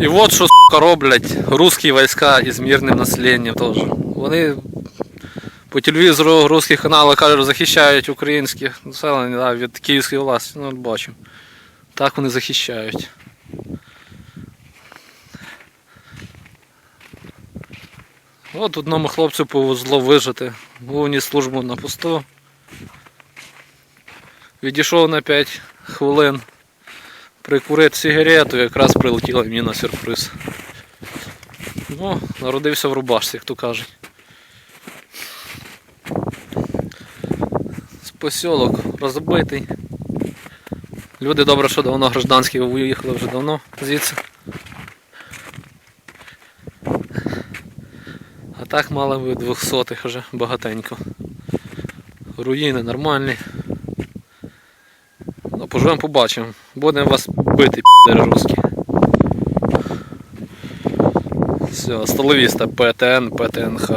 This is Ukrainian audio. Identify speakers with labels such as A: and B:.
A: І от що сука, роблять русські війська із мирним населенням теж. Вони по телевізору русських каналах кажуть, захищають українське населення да, від київської власті. Ну, бачимо. Так вони захищають. От одному хлопцю повезло вижити. Був службу на посту. Відійшов на 5 хвилин. Прикурити сигарету, якраз прилетіла мені на сюрприз. Ну, народився в рубашці, як то кажуть. Посілок розбитий. Люди добре, що давно гражданські виїхали вже давно звідси. А так мали би 200 вже багатенько. Руїни нормальні. Ну, поживемо побачимо. Будемо вас бити, підери русські. Все, столовіста ПТН, ПТНХ.